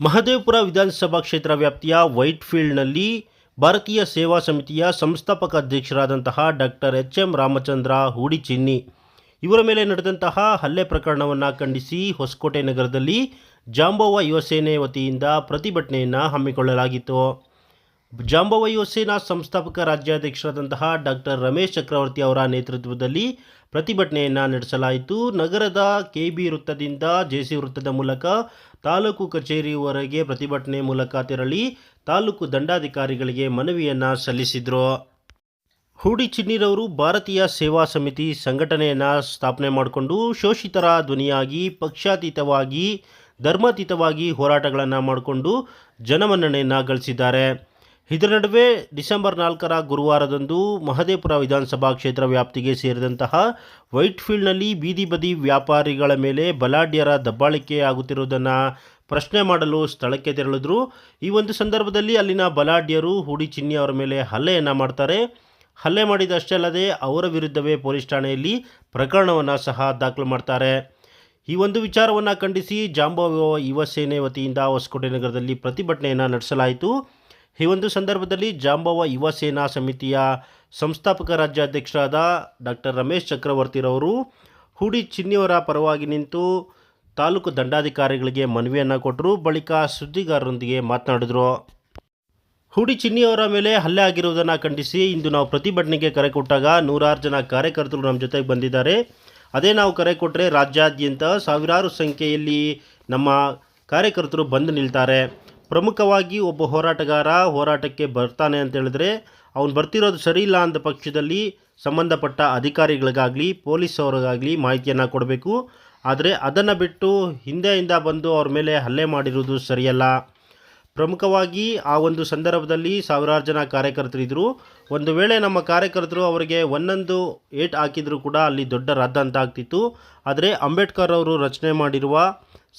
ಮಹದೇವಪುರ ವಿಧಾನಸಭಾ ಕ್ಷೇತ್ರ ವ್ಯಾಪ್ತಿಯ ವೈಟ್ಫೀಲ್ಡ್ನಲ್ಲಿ ಭಾರತೀಯ ಸೇವಾ ಸಮಿತಿಯ ಸಂಸ್ಥಾಪಕ ಅಧ್ಯಕ್ಷರಾದಂತಹ doctor H M Ramachandra Hudichinni. ಇವರ ಮೇಲೆ ನಡೆದಂತಹ ಹಲ್ಲೆ ಪ್ರಕರಣವನ್ನು ಖಂಡಿಸಿ ಹೊಸಕೋಟೆ ನಗರದಲ್ಲಿ ಜಾಂಬೋವ ಯುವಸೇನೆ ವತಿಯಿಂದ ಪ್ರತಿಭಟನೆಯನ್ನು ಹಮ್ಮಿಕೊಳ್ಳಲಾಗಿತ್ತು. ಜಾಂಬವ ಸೇನಾ ಸಂಸ್ಥಾಪಕ ರಾಜ್ಯಾಧ್ಯಕ್ಷರಾದಂತಹ ಡಾಕ್ಟರ್ ರಮೇಶ್ ಚಕ್ರವರ್ತಿ ಅವರ ನೇತೃತ್ವದಲ್ಲಿ ಪ್ರತಿಭಟನೆಯನ್ನು ನಡೆಸಲಾಯಿತು. ನಗರದ ಕೆ ಬಿ ವೃತ್ತದಿಂದ ಜೆಸಿ ವೃತ್ತದ ಮೂಲಕ ತಾಲೂಕು ಕಚೇರಿವರೆಗೆ ಪ್ರತಿಭಟನೆ ಮೂಲಕ ತೆರಳಿ ತಾಲೂಕು ದಂಡಾಧಿಕಾರಿಗಳಿಗೆ ಮನವಿಯನ್ನು ಸಲ್ಲಿಸಿದರು. ಹೂಡಿ ಚಿನ್ನಿರವರು ಭಾರತೀಯ ಸೇವಾ ಸಮಿತಿ ಸಂಘಟನೆಯನ್ನು ಸ್ಥಾಪನೆ ಮಾಡಿಕೊಂಡು ಶೋಷಿತರ ಧ್ವನಿಯಾಗಿ, ಪಕ್ಷಾತೀತವಾಗಿ, ಧರ್ಮಾತೀತವಾಗಿ ಹೋರಾಟಗಳನ್ನು ಮಾಡಿಕೊಂಡು ಜನಮನ್ನಣೆಯನ್ನು ಗಳಿಸಿದ್ದಾರೆ. ಇದರ ನಡುವೆ ಡಿಸೆಂಬರ್ ನಾಲ್ಕರ ಗುರುವಾರದಂದು ಮಹದೇಪುರ ವಿಧಾನಸಭಾ ಕ್ಷೇತ್ರ ವ್ಯಾಪ್ತಿಗೆ ಸೇರಿದಂತಹ ವೈಟ್ಫೀಲ್ಡ್ನಲ್ಲಿ ಬೀದಿ ಬದಿ ವ್ಯಾಪಾರಿಗಳ ಮೇಲೆ ಬಲಾಢ್ಯರ ದಬ್ಬಾಳಿಕೆ ಆಗುತ್ತಿರುವುದನ್ನು ಪ್ರಶ್ನೆ ಮಾಡಲು ಸ್ಥಳಕ್ಕೆ ತೆರಳಿದ್ರು. ಈ ಒಂದು ಸಂದರ್ಭದಲ್ಲಿ ಅಲ್ಲಿನ ಬಲಾಢ್ಯರು ಹೂಡಿ ಚಿನ್ನಿ ಅವರ ಮೇಲೆ ಹಲ್ಲೆಯನ್ನು ಮಾಡ್ತಾರೆ. ಹಲ್ಲೆ ಮಾಡಿದಷ್ಟೇ ಅಲ್ಲದೆ ಅವರ ವಿರುದ್ಧವೇ ಪೊಲೀಸ್ ಠಾಣೆಯಲ್ಲಿ ಪ್ರಕರಣವನ್ನು ಸಹ ದಾಖಲು ಮಾಡ್ತಾರೆ. ಈ ಒಂದು ವಿಚಾರವನ್ನು ಖಂಡಿಸಿ ಜಾಂಬವ ಯುವ ಸೇನೆ ವತಿಯಿಂದ ಹೊಸಕೋಟೆ ನಗರದಲ್ಲಿ ಪ್ರತಿಭಟನೆಯನ್ನು ನಡೆಸಲಾಯಿತು. ಈ ಒಂದು ಸಂದರ್ಭದಲ್ಲಿ ಜಾಂಬವ ಯುವ ಸೇನಾ ಸಮಿತಿಯ ಸಂಸ್ಥಾಪಕ ರಾಜ್ಯಾಧ್ಯಕ್ಷರಾದ ಡಾಕ್ಟರ್ ರಮೇಶ್ ಚಕ್ರವರ್ತಿರವರು ಹೂಡಿ ಚಿನ್ನಿಯವರ ಪರವಾಗಿ ನಿಂತು ತಾಲೂಕು ದಂಡಾಧಿಕಾರಿಗಳಿಗೆ ಮನವಿಯನ್ನು ಕೊಟ್ಟರು. ಬಳಿಕ ಸುದ್ದಿಗಾರರೊಂದಿಗೆ ಮಾತನಾಡಿದರು. ಹೂಡಿ ಚಿನ್ನಿಯವರ ಮೇಲೆ ಹಲ್ಲೆ ಆಗಿರುವುದನ್ನು ಖಂಡಿಸಿ ಇಂದು ನಾವು ಪ್ರತಿಭಟನೆಗೆ ಕರೆ ಕೊಟ್ಟಾಗ ನೂರಾರು ಜನ ಕಾರ್ಯಕರ್ತರು ನಮ್ಮ ಜೊತೆಗೆ ಬಂದಿದ್ದಾರೆ. ಅದೇ ನಾವು ಕರೆ ಕೊಟ್ಟರೆ ರಾಜ್ಯಾದ್ಯಂತ ಸಾವಿರಾರು ಸಂಖ್ಯೆಯಲ್ಲಿ ನಮ್ಮ ಕಾರ್ಯಕರ್ತರು ಬಂದು ನಿಲ್ತಾರೆ. ಪ್ರಮುಖವಾಗಿ ಒಬ್ಬ ಹೋರಾಟಗಾರ ಹೋರಾಟಕ್ಕೆ ಬರ್ತಾನೆ ಅಂತ ಹೇಳಿದ್ರೆ, ಅವನು ಬರ್ತಿರೋದು ಸರಿ ಇಲ್ಲ ಅಂದ ಪಕ್ಷದಲ್ಲಿ ಸಂಬಂಧಪಟ್ಟ ಅಧಿಕಾರಿಗಳಿಗಾಗಲಿ, ಪೊಲೀಸ್ ಅವ್ರಿಗಾಗಲಿ ಮಾಹಿತಿಯನ್ನು ಕೊಡಬೇಕು. ಆದರೆ ಅದನ್ನು ಬಿಟ್ಟು ಹಿಂದೆಯಿಂದ ಬಂದು ಅವ್ರ ಮೇಲೆ ಹಲ್ಲೆ ಮಾಡಿರುವುದು ಸರಿಯಲ್ಲ. ಪ್ರಮುಖವಾಗಿ ಆ ಒಂದು ಸಂದರ್ಭದಲ್ಲಿ ಸಾವಿರಾರು ಜನ ಕಾರ್ಯಕರ್ತರಿದ್ದರು ಒಂದು ವೇಳೆ ನಮ್ಮ ಕಾರ್ಯಕರ್ತರು ಅವರಿಗೆ ಒಂದೊಂದು ಏಟ್ ಹಾಕಿದರೂ ಕೂಡ ಅಲ್ಲಿ ದೊಡ್ಡ ರದ್ದಂತ ಆಗ್ತಿತ್ತು. ಆದರೆ ಅಂಬೇಡ್ಕರ್ ಅವರು ರಚನೆ ಮಾಡಿರುವ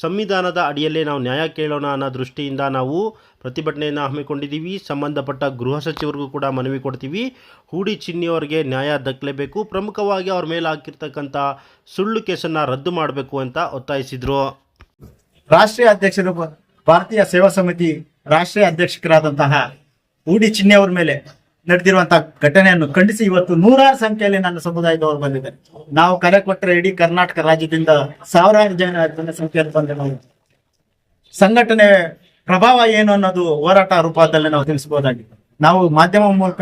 ಸಂವಿಧಾನದ ಅಡಿಯಲ್ಲೇ ನಾವು ನ್ಯಾಯ ಕೇಳೋಣ ಅನ್ನೋ ದೃಷ್ಟಿಯಿಂದ ನಾವು ಪ್ರತಿಭಟನೆಯನ್ನು ಹಮ್ಮಿಕೊಂಡಿದ್ದೀವಿ. ಸಂಬಂಧಪಟ್ಟ ಗೃಹ ಸಚಿವರಿಗೂ ಕೂಡ ಮನವಿ ಕೊಡ್ತೀವಿ. ಹೂಡಿ ಚಿನ್ನಿಯವರಿಗೆ ನ್ಯಾಯ ದಕ್ಕಲೇಬೇಕು. ಪ್ರಮುಖವಾಗಿ ಅವ್ರ ಮೇಲೆ ಹಾಕಿರ್ತಕ್ಕಂಥ ಸುಳ್ಳು ಕೇಸನ್ನು ರದ್ದು ಮಾಡಬೇಕು ಅಂತ ಒತ್ತಾಯಿಸಿದರು. ರಾಷ್ಟ್ರೀಯ ಅಧ್ಯಕ್ಷರು ಭಾರತೀಯ ಸೇವಾ ಸಮಿತಿ ರಾಷ್ಟ್ರೀಯ ಅಧ್ಯಕ್ಷರಾದಂತಹ ಊಡಿ ಚಿನ್ನೆ ಅವ್ರ ಮೇಲೆ ನಡೆದಿರುವಂತಹ ಘಟನೆಯನ್ನು ಖಂಡಿಸಿ ಇವತ್ತು ನೂರಾರು ಸಂಖ್ಯೆಯಲ್ಲಿ ನನ್ನ ಸಮುದಾಯದವರು ಬಂದಿದ್ದಾರೆ. ನಾವು ಕರೆ ಕೊಟ್ಟರೆ ಇಡೀ ಕರ್ನಾಟಕ ರಾಜ್ಯದಿಂದ ಸಾವಿರಾರು ಜನ ಜನ ಸಂಖ್ಯೆಯಲ್ಲಿ ಬಂದೆ ನಾವು. ಸಂಘಟನೆ ಪ್ರಭಾವ ಏನು ಅನ್ನೋದು ಹೋರಾಟ ರೂಪದಲ್ಲಿ ನಾವು ತಿಳಿಸಬಹುದಾಗಿದೆ. ನಾವು ಮಾಧ್ಯಮ ಮೂಲಕ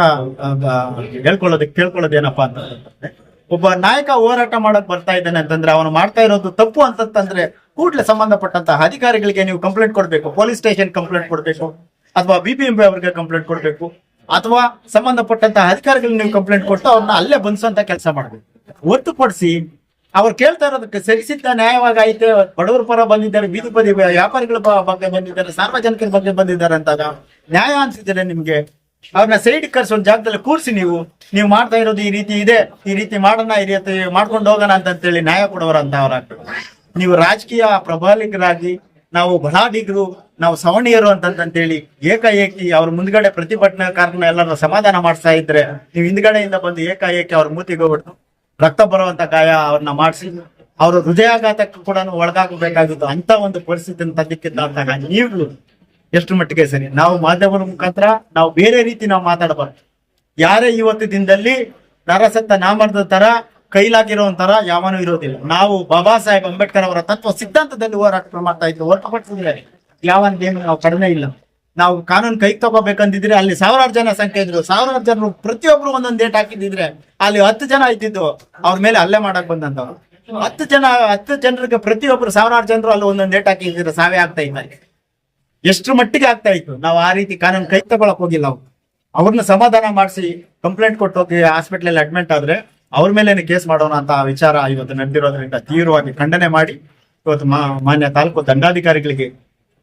ಹೇಳ್ಕೊಳ್ಳೋದಕ್ಕೆ ಕೇಳ್ಕೊಳ್ಳೋದೇನಪ್ಪಾ ಅಂತಂದ್ರೆ ಒಬ್ಬ ನಾಯಕ ಹೋರಾಟ ಮಾಡಕ್ ಬರ್ತಾ ಇದ್ದಾನೆ ಅಂತಂದ್ರೆ ಅವನು ಮಾಡ್ತಾ ಇರೋದು ತಪ್ಪು ಅಂತಂತಂದ್ರೆ ಕೂಡಲೇ ಸಂಬಂಧಪಟ್ಟಂತಹ ಅಧಿಕಾರಿಗಳಿಗೆ ನೀವು ಕಂಪ್ಲೇಂಟ್ ಕೊಡ್ಬೇಕು ಪೊಲೀಸ್ ಸ್ಟೇಷನ್ ಕಂಪ್ಲೇಂಟ್ ಕೊಡ್ಬೇಕು, ಅಥವಾ ಬಿ ಎಂ ಅವರಿಗೆ ಕಂಪ್ಲೇಂಟ್ ಕೊಡ್ಬೇಕು, ಅಥವಾ ಸಂಬಂಧಪಟ್ಟಂತಹ ಅಧಿಕಾರಿಗಳಿಗೆ ನೀವು ಕಂಪ್ಲೇಂಟ್ ಕೊಟ್ಟು ಅವ್ರನ್ನ ಅಲ್ಲೇ ಬಂಧಿಸುವಂತ ಕೆಲಸ ಮಾಡ್ಬೇಕು. ಹೊರತುಪಡಿಸಿ ಅವ್ರು ಕೇಳ್ತಾ ಇರೋದಕ್ಕೆ ಸರಿಸಿದ್ದ ನ್ಯಾಯವಾಗಿ ಐತೆ ಬಡವರ ಪರ ಬಂದಿದ್ದಾರೆ, ಬೀದಿ ಬದಿ ವ್ಯಾಪಾರಿಗಳ ಬ- ಬಗ್ಗೆ ಬಂದಿದ್ದಾರೆ, ಸಾರ್ವಜನಿಕರ ಬಗ್ಗೆ ಬಂದಿದ್ದಾರೆ ಅಂತಾಗ ನ್ಯಾಯ ಅನ್ಸಿದ್ರೆ ನಿಮ್ಗೆ ಅವ್ರನ್ನ ಸೈಡ್ ಕರ್ಸಿ ಒಂದ್ ಜಾಗದಲ್ಲಿ ಕೂರ್ಸಿ ನೀವು. ನೀವು ಮಾಡ್ತಾ ಇರೋದು ಈ ರೀತಿ ಇದೆ, ಈ ರೀತಿ ಮಾಡೋಣ, ಈ ರೀತಿ ಮಾಡ್ಕೊಂಡು ಹೋಗೋಣ ಅಂತ ಹೇಳಿ ನ್ಯಾಯ ಕೊಡೋರಂತ ಅವ್ರಾಗ್ತದೆ ನೀವು ರಾಜಕೀಯ ಪ್ರಬಲಿಗರಾಗಿ ನಾವು ಬಲಾಢಿಗರು ನಾವು ಸವಣಿಯರು ಅಂತಂತೇಳಿ ಏಕಾಏಕಿ ಅವ್ರ ಮುಂದ್ಗಡೆ ಪ್ರತಿಭಟನಾಕಾರನ ಎಲ್ಲರ ಸಮಾಧಾನ ಮಾಡ್ತಾ ಇದ್ರೆ ನೀವು ಹಿಂದ್ಗಡೆಯಿಂದ ಬಂದು ಏಕಾಏಕಿ ಅವ್ರ ಮೂತಿಗೆ ರಕ್ತ ಬರುವಂತ ಗಾಯ ಅವ್ರನ್ನ ಮಾಡಿಸಿ, ಅವರು ಹೃದಯಾಘಾತಕ್ಕೂ ಕೂಡ ಒಳಗಾಗಬೇಕಾಗಿತ್ತು ಅಂತ ಒಂದು ಪರಿಸ್ಥಿತಿಯನ್ನು ತಂದಿಕ್ಕಿದ್ದಾಗ ನೀವು ಎಷ್ಟು ಮಟ್ಟಿಗೆ ಸರಿ? ನಾವು ಮಾಧ್ಯಮದ ಮುಖಾಂತರ ನಾವು ಬೇರೆ ರೀತಿ ನಾವು ಮಾತಾಡಬಾರ್ದು. ಯಾರೇ ಇವತ್ತು ದಿನದಲ್ಲಿ ನರಸತ್ತ ನಾಮರ್ದ ತರ ಕೈಲಾಗಿರೋ ತರ ಯಾವನೂ ಇರೋದಿಲ್ಲ. ನಾವು ಬಾಬಾ ಸಾಹೇಬ್ ಅಂಬೇಡ್ಕರ್ ಅವರ ತತ್ವ ಸಿದ್ಧಾಂತದಲ್ಲಿ ಹೋರಾಟ ಮಾಡ್ತಾ ಇದ್ವಿ ಹೊರತುಪಡಿಸಿದ್ರೆ ಯಾವನ್ನೇನು ನಾವು ಕಡಿಮೆ ಇಲ್ಲ. ನಾವು ಕಾನೂನು ಕೈಗೆ ತಗೋಬೇಕಂದಿದ್ರೆ ಅಲ್ಲಿ ಸಾವಿರಾರು ಜನ ಸಂಖ್ಯೆ ಇದ್ರು. ಸಾವಿರಾರು ಜನರು ಪ್ರತಿಯೊಬ್ರು ಒಂದೊಂದು ಡೇಟ್ ಹಾಕಿದಿದ್ರೆ ಅಲ್ಲಿ ಹತ್ತು ಜನ ಇದ್ದಿದ್ದು ಅವ್ರ ಮೇಲೆ ಅಲ್ಲೇ ಮಾಡಕ್ ಬಂದಂತವ್ರು. ಹತ್ತು ಜನ, ಹತ್ತು ಜನರಿಗೆ ಪ್ರತಿಯೊಬ್ರು ಸಾವಿರಾರು ಜನರು ಅಲ್ಲಿ ಒಂದೊಂದು ಡೇಟ್ ಹಾಕಿದ್ರೆ ಸಾವೇ ಆಗ್ತಾ ಇದ್ದಾರೆ ಎಷ್ಟು ಮಟ್ಟಿಗೆ ಆಗ್ತಾ ಇತ್ತು? ನಾವು ಆ ರೀತಿ ಕಾನೂನು ಕೈ ತಗೊಳಕ್ ಹೋಗಿಲ್ಲ ಅವ್ರು. ಅವ್ರನ್ನ ಸಮಾಧಾನ ಮಾಡಿಸಿ ಕಂಪ್ಲೇಂಟ್ ಕೊಟ್ಟು ಹೋಗಿ ಹಾಸ್ಪಿಟಲ್ ಅಡ್ಮಿಟ್ ಆದ್ರೆ ಅವ್ರ ಮೇಲೆ ಕೇಸ್ ಮಾಡೋಣ ಅಂತ ವಿಚಾರ ಇವತ್ತು ನಡೆದಿರೋದ್ರಿಂದ ತೀವ್ರವಾಗಿ ಖಂಡನೆ ಮಾಡಿ ಇವತ್ತು ಮಾನ್ಯ ತಾಲೂಕು ದಂಡಾಧಿಕಾರಿಗಳಿಗೆ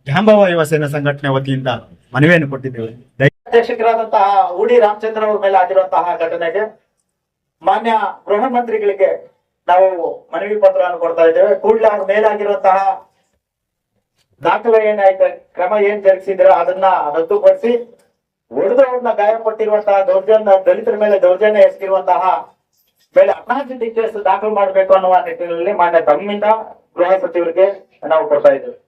ಜಾಂಬವ ಯುವ ಸೇನಾ ಸಂಘಟನೆ ವತಿಯಿಂದ ಮನವಿಯನ್ನು ಕೊಟ್ಟಿದ್ದೇವೆ. ಅಧ್ಯಕ್ಷಕರಾದಂತಹ ಉಡಿ ರಾಮಚಂದ್ರ ಅವ್ರ ಮೇಲೆ ಆಗಿರುವಂತಹ ಘಟನೆಗೆ ಮಾನ್ಯ ಗೃಹ ಮಂತ್ರಿಗಳಿಗೆ ನಾವು ಮನವಿ ಪತ್ರವನ್ನು ಕೊಡ್ತಾ ಇದ್ದೇವೆ. ಕೂಡಲೇ ಅವ್ರ ಮೇಲಾಗಿರುವಂತಹ ದಾಖಲೆ ಏನಾಯ್ತು? ಕ್ರಮ ಏನ್ ಜರುಗಿಸಿದ್ರ ಅದನ್ನ ರದ್ದುಪಡಿಸಿ ಹೊಡೆದವ್ರನ್ನ ಗಾಯಪಟ್ಟಿರುವಂತಹ ದೌರ್ಜನ್ಯ, ದಲಿತರ ಮೇಲೆ ದೌರ್ಜನ್ಯ ಎಸಗಿರುವಂತಹ ಮೇಲೆ ಅಪರಾಧಿ ಕೇಸ್ ದಾಖಲು ಮಾಡಬೇಕು ಅನ್ನುವ ನಿಟ್ಟಿನಲ್ಲಿ ಮಾನ್ಯ ತಮ್ಮಿಂದ ಗೃಹ ಸಚಿವರಿಗೆ ನಾವು ಕೊಡ್ತಾ ಇದ್ದೇವೆ.